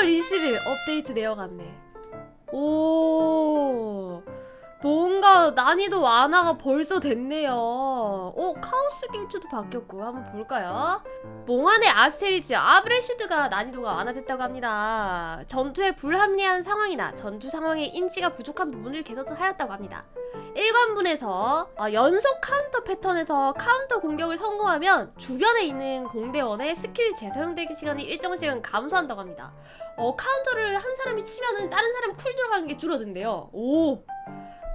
12월 20일 업데이트 안내. 오. 뭔가 난이도 완화가 벌써 됐네요. 오, 카오스 게이트도 바뀌었고 한번 볼까요? 몽환의 아스테리즈 아브레슈드가 난이도가 완화됐다고 합니다. 전투에 불합리한 상황이나 전투 상황의 인지가 부족한 부분을 개선하였다고 합니다. 1관분에서 어, 연속 카운터 패턴에서 카운터 공격을 성공하면 주변에 있는 공대원의 스킬 재사용되기 시간이 일정 시간 감소한다고 합니다. 어, 카운터를 한 사람이 치면은 다른 사람 쿨 들어가는 게 줄어든대요. 오!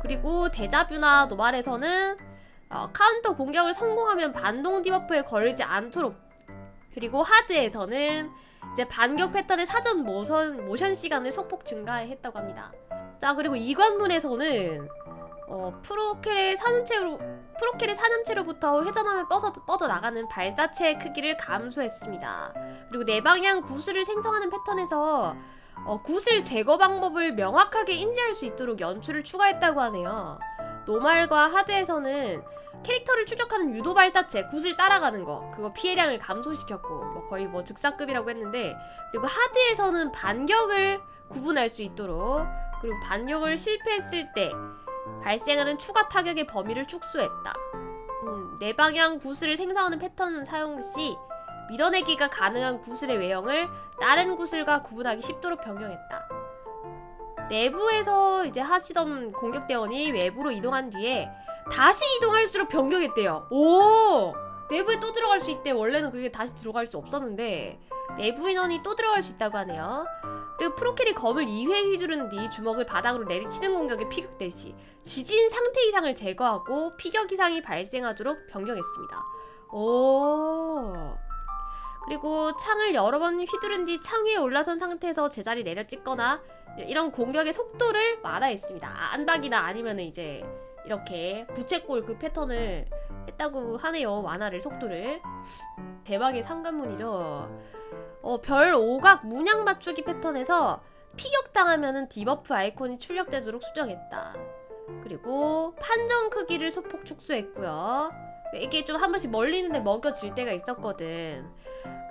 그리고 데자뷰나 노말에서는 어, 카운터 공격을 성공하면 반동 디버프에 걸리지 않도록 그리고 하드에서는 이제 반격 패턴의 사전 모션, 모션 시간을 소폭 증가했다고 합니다. 자 그리고 이관문에서는 어, 프로켈의 사념체로 프로켈의 사념체로부터 회전하면 뻗어, 뻗어 나가는 발사체의 크기를 감소했습니다. 그리고 네 내방향 구슬을 생성하는 패턴에서 어, 구슬 제거 방법을 명확하게 인지할 수 있도록 연출을 추가했다고 하네요. 노말과 하드에서는 캐릭터를 추적하는 유도 발사체 구슬 따라가는 거 그거 피해량을 감소시켰고 뭐 거의 뭐 즉사급이라고 했는데 그리고 하드에서는 반격을 구분할 수 있도록 그리고 반격을 실패했을 때 발생하는 추가 타격의 범위를 축소했다. 음, 네 방향 구슬을 생성하는 패턴 사용 시 밀어내기가 가능한 구슬의 외형을 다른 구슬과 구분하기 쉽도록 변경했다. 내부에서 이제 하시던 공격대원이 외부로 이동한 뒤에 다시 이동할수록 변경했대요. 오! 내부에 또 들어갈 수 있대. 원래는 그게 다시 들어갈 수 없었는데 내부 인원이 또 들어갈 수 있다고 하네요. 그리고 프로켈이 검을 2회 휘두른 뒤 주먹을 바닥으로 내리치는 공격에 피격될 시 지진 상태 이상을 제거하고 피격 이상이 발생하도록 변경했습니다. 오. 그리고 창을 여러 번 휘두른 뒤 창 위에 올라선 상태에서 제자리 내려 찍거나 이런 공격의 속도를 완화했습니다. 아, 안박이나 아니면 이제 이렇게 부채꼴 그 패턴을 했다고 하네요. 완화를 속도를. 대박의 상관문이죠. 어, 별 오각 문양 맞추기 패턴에서 피격당하면은 디버프 아이콘이 출력되도록 수정했다. 그리고 판정 크기를 소폭 축소했고요. 이게 좀 한 번씩 멀리 있는데 먹여질 때가 있었거든.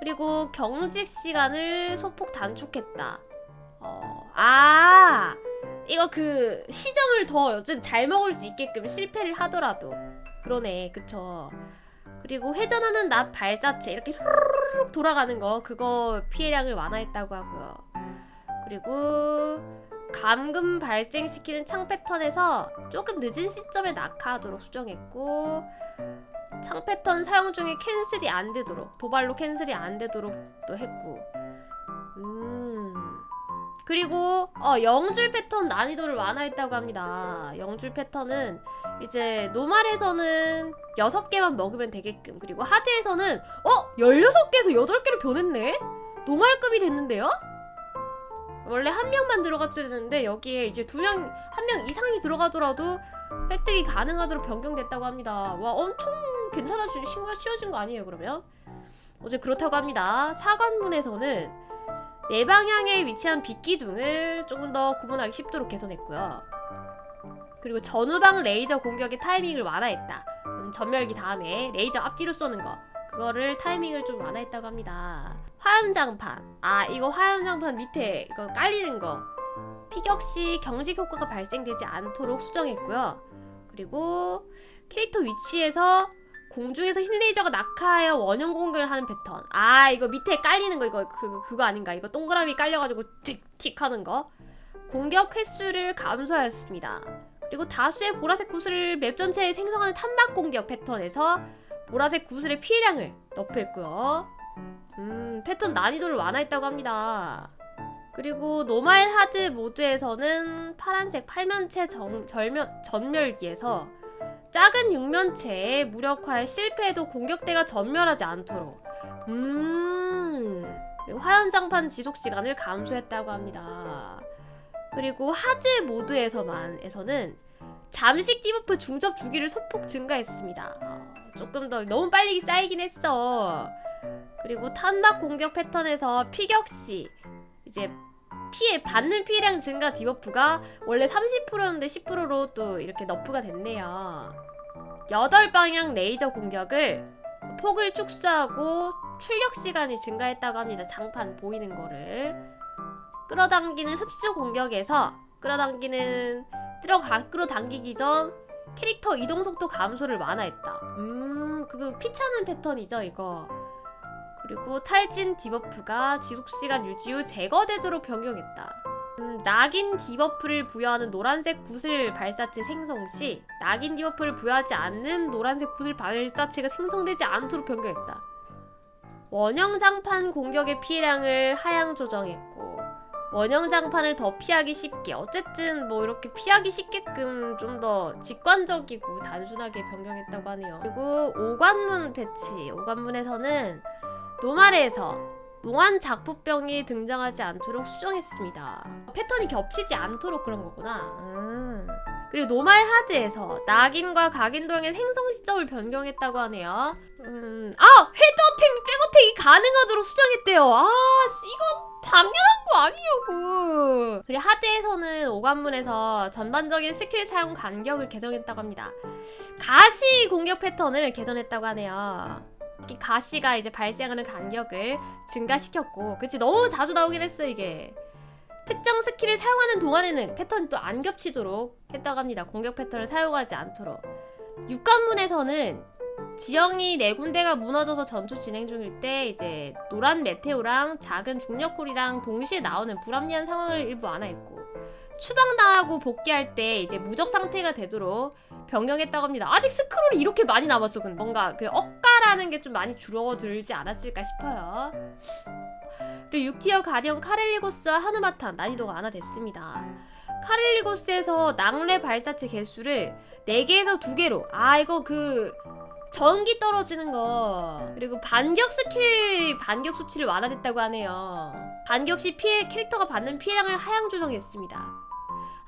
그리고 경직 시간을 소폭 단축했다. 어, 아, 이거 그 시점을 더 어쨌든 잘 먹을 수 있게끔 실패를 하더라도 그러네, 그쵸. 그리고 회전하는 납 발사체 이렇게 소르륵 돌아가는 거 그거 피해량을 완화했다고 하고요. 그리고 감금 발생시키는 창 패턴에서 조금 늦은 시점에 낙하하도록 수정했고 창 패턴 사용 중에 캔슬이 안 되도록 도발로 캔슬이 안 되도록 또 했고 음 그리고 어 영줄 패턴 난이도를 완화했다고 합니다 영줄 패턴은 이제 노말에서는 6개만 먹으면 되게끔 그리고 하드에서는 어 16개에서 8개로 변했네 노말급이 됐는데요 원래 한 명만 들어갔었는데 여기에 이제 두 명 한 명 이상이 들어가더라도 획득이 가능하도록 변경됐다고 합니다. 와 엄청 괜찮아진 신고가 쉬워진 거 아니에요 그러면? 어제 그렇다고 합니다. 사관문에서는 네 방향에 위치한 빗기둥을 조금 더 구분하기 쉽도록 개선했고요. 그리고 전후방 레이저 공격의 타이밍을 완화했다. 음, 전멸기 다음에 레이저 앞뒤로 쏘는 거 그거를 타이밍을 좀 완화했다고 합니다. 화염장판. 아 이거 화염장판 밑에 이거 깔리는 거 피격 시 경직 효과가 발생되지 않도록 수정했고요. 그리고 캐릭터 위치에서 공중에서 흰 레이저가 낙하하여 원형 공격을 하는 패턴. 아 이거 밑에 깔리는 거 이거 그 그거 아닌가? 이거 동그라미 깔려가지고 틱틱 하는 거. 공격 횟수를 감소하였습니다. 그리고 다수의 보라색 구슬을 맵 전체에 생성하는 탄막 공격 패턴에서 보라색 구슬의 피해량을 너프했고요. 음, 패턴 난이도를 완화했다고 합니다. 그리고 노말 하드 모드에서는 파란색 팔면체 정, 절면, 전멸기에서 작은 육면체의 무력화에 실패해도 공격대가 전멸하지 않도록 음 화염장판 지속 시간을 감소했다고 합니다. 그리고 하드 모드에서만에서는 잠식 디버프 중접 주기를 소폭 증가했습니다. 어, 조금 더 너무 빨리 쌓이긴 했어. 그리고 탄막 공격 패턴에서 피격 시 이제 피해 받는 피해량 증가 디버프가 원래 30%였는데 10%로 또 이렇게 너프가 됐네요. 8방향 레이저 공격을 폭을 축소하고 출력 시간이 증가했다고 합니다. 장판 보이는 거를. 끌어당기는 흡수 공격에서 끌어당기는 들어가 끌어당기기 전 캐릭터 이동 속도 감소를 완화했다. 음, 그거 피차는 패턴이죠, 이거. 그리고 탈진 디버프가 지속 시간 유지 후 제거되도록 변경했다. 음, 낙인 디버프를 부여하는 노란색 구슬 발사체 생성 시 낙인 디버프를 부여하지 않는 노란색 구슬 발사체가 생성되지 않도록 변경했다. 원형 장판 공격의 피해량을 하향 조정했고 원형 장판을 더 피하기 쉽게 어쨌든 뭐 이렇게 피하기 쉽게끔 좀 더 직관적이고 단순하게 변경했다고 하네요. 그리고 오관문 패치 오관문에서는 노말에서 농한 작품병이 등장하지 않도록 수정했습니다. 패턴이 겹치지 않도록 그런 거구나. 음. 그리고 노말 하드에서 낙인과 각인도형의 생성 시점을 변경했다고 하네요. 음. 아! 헤드어택, 백어택이 가능하도록 수정했대요. 아, 이거 당연한 거 아니냐고. 그리고 하드에서는 오관문에서 전반적인 스킬 사용 간격을 개정했다고 합니다. 가시 공격 패턴을 개선했다고 하네요. 이 가시가 이제 발생하는 간격을 증가시켰고 그치 너무 자주 나오긴 했어 이게 특정 스킬을 사용하는 동안에는 패턴이 또 안 겹치도록 했다고 합니다 공격 패턴을 사용하지 않도록 육관문에서는 지형이 네 군데가 무너져서 전투 진행 중일 때 이제 노란 메테오랑 작은 중력골이랑 동시에 나오는 불합리한 상황을 일부 완화했고 추방당하고 복귀할 때 이제 무적 상태가 되도록 변경했다고 합니다. 아직 스크롤이 이렇게 많이 남았어. 근데 뭔가 그 억 가라는 게 좀 많이 줄어들지 않았을까 싶어요. 그리고 6티어 가디언 카렐리고스와 하누마탄 난이도가 완화됐습니다. 카렐리고스에서 낭레 발사체 개수를 4개에서 2개로 아 이거 그 전기 떨어지는 거 그리고 반격 스킬 반격 수치를 완화됐다고 하네요. 반격 시 피해 캐릭터가 받는 피해량을 하향 조정했습니다.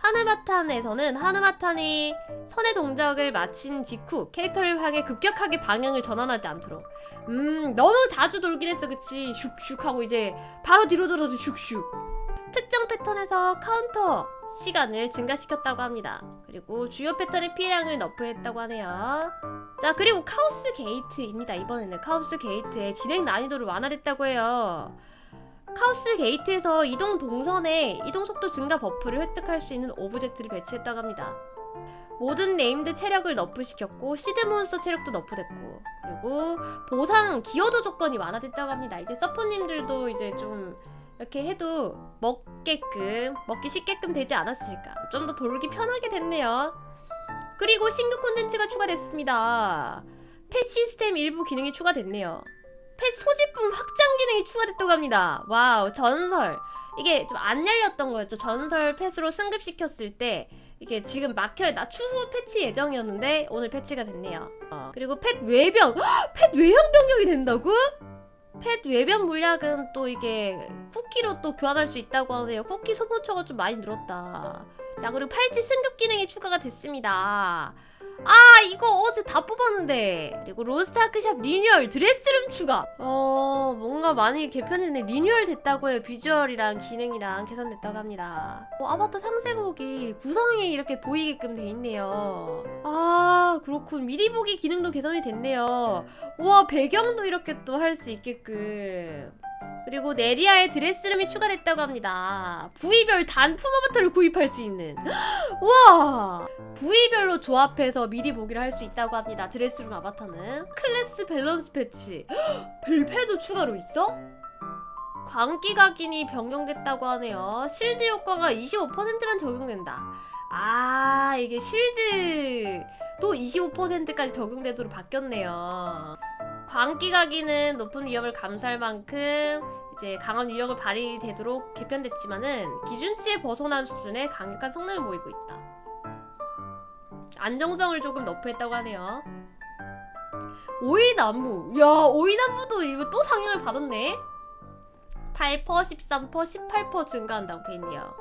하누마탄에서는 하누마탄이 선의 동작을 마친 직후 캐릭터를 향해 급격하게 방향을 전환하지 않도록. 음 너무 자주 돌긴 했어 그치? 슉슉 하고 이제 바로 뒤로 돌아서 슉슉. 특정 패턴에서 카운터 시간을 증가시켰다고 합니다. 그리고 주요 패턴의 피해량을 너프했다고 하네요. 자 그리고 카오스 게이트입니다. 이번에는 카오스 게이트의 진행 난이도를 완화했다고 해요 카오스 게이트에서 이동 동선에 이동 속도 증가 버프를 획득할 수 있는 오브젝트를 배치했다고 합니다. 모든 네임드 체력을 너프시켰고 시드 몬스터 체력도 너프됐고 그리고 보상 기여도 조건이 완화됐다고 합니다. 이제 서포님들도 이제 좀 이렇게 해도 먹게끔 먹기 쉽게끔 되지 않았을까 좀 더 돌기 편하게 됐네요. 그리고 신규 콘텐츠가 추가됐습니다. 펫 시스템 일부 기능이 추가됐네요. 펫 소지품 확장 기능이 추가됐다고 합니다. 와우, 전설. 이게 좀 안 열렸던 거였죠. 전설 펫으로 승급시켰을 때 이게 지금 막혀요. 나 추후 패치 예정이었는데 오늘 패치가 됐네요. 어, 그리고 펫 외병. 헉, 펫 외형 변경이 된다고? 펫 외변 물약은 또 이게 쿠키로 또 교환할 수 있다고 하네요. 쿠키 소모처가 좀 많이 늘었다. 자 그리고 팔찌 승급 기능이 추가가 됐습니다. 아 이거 어제 다 뽑았는데. 그리고 로스트 아크샵 리뉴얼 드레스룸 추가. 어 뭔가 많이 개편했네. 리뉴얼 됐다고 해요. 비주얼이랑 기능이랑 개선됐다고 합니다. 어, 아바타 상세곡이 구성이 이렇게 보이게끔 돼 있네요. 아 그렇군. 미리 보기 기능도 개선이 됐네요. 우와 배경도 이렇게 또 할 수 있게끔 그리고 네리아의 드레스룸이 추가됐다고 합니다. 부위별 단품 아바타를 구입할 수 있는. 우와! 부위별로 조합해서 미리 보기를 할 수 있다고 합니다. 드레스룸 아바타는. 클래스 밸런스 패치. 벨페도 추가로 있어? 광기 각인이 변경됐다고 하네요. 실드 효과가 25%만 적용된다. 아, 이게 실드도 25%까지 적용되도록 바뀌었네요. 광기 각인은 높은 위험을 감수할 만큼 이제 강한 위력을 발휘되도록 개편됐지만은 기준치에 벗어난 수준의 강력한 성능을 보이고 있다. 안정성을 조금 너프했다고 하네요. 오이나무. 야, 오이나무도 이거 또 상향을 받았네. 8%, 13%, 18% 증가한다고 돼 있네요.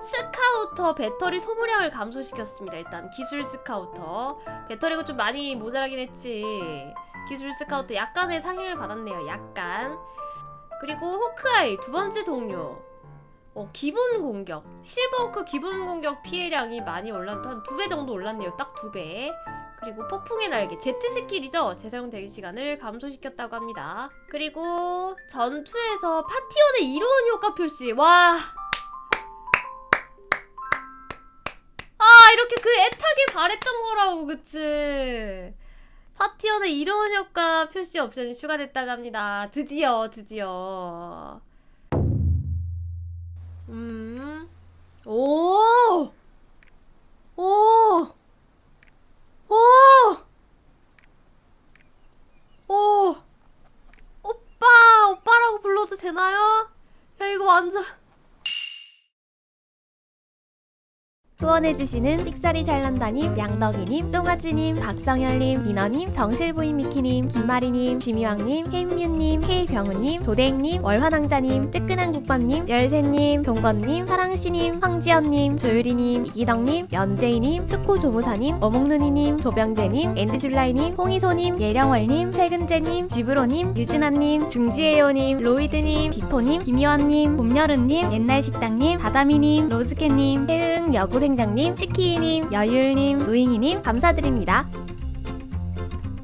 스카우터 배터리 소모량을 감소시켰습니다. 일단 기술 스카우터 배터리가 좀 많이 모자라긴 했지. 기술 스카우트 음. 약간의 상의를 받았네요. 약간. 그리고 호크아이 두 번째 동료. 어, 기본 공격. 실버호크 기본 공격 피해량이 많이 올랐, 한두 배 정도 올랐네요. 딱 두 배. 그리고 폭풍의 날개, 제트 스킬이죠? 재사용 대기 시간을 감소시켰다고 합니다. 그리고 전투에서 파티원의 이로운 효과 표시. 와. 아, 이렇게 그 애타게 바랬던 거라고, 그치? 파티원의 이로운 효과 표시 옵션이 추가됐다고 합니다 드디어 드디어 음. 오! 오! 오! 오! 오빠! 오빠라고 불러도 되나요? 야, 이거 완전. 후원해주시는 삑사리 잘난다님, 양덕이님, 송아지님, 박성열님, 민어님, 정실부인 미키님, 김마리님, 지미왕님, 헤임뮤님, 헤이병우님, 도댕님, 월화낭자님, 뜨끈한 국밥님, 열쇠님, 동건님, 사랑씨님, 황지연님, 조유리님, 이기덕님, 연재이님, 수코조무사님, 어몽눈이님, 조병재님, 엔드줄라이님, 홍이소님, 예령월님, 최근재님, 지브로님, 유진아님, 중지혜요님, 로이드님, 비포님, 김희원님, 봄여름님, 옛날식당님, 다다미님, 로스케님, 태흥 여고 생장님, 치키이님, 여율님, 노잉이님 감사드립니다.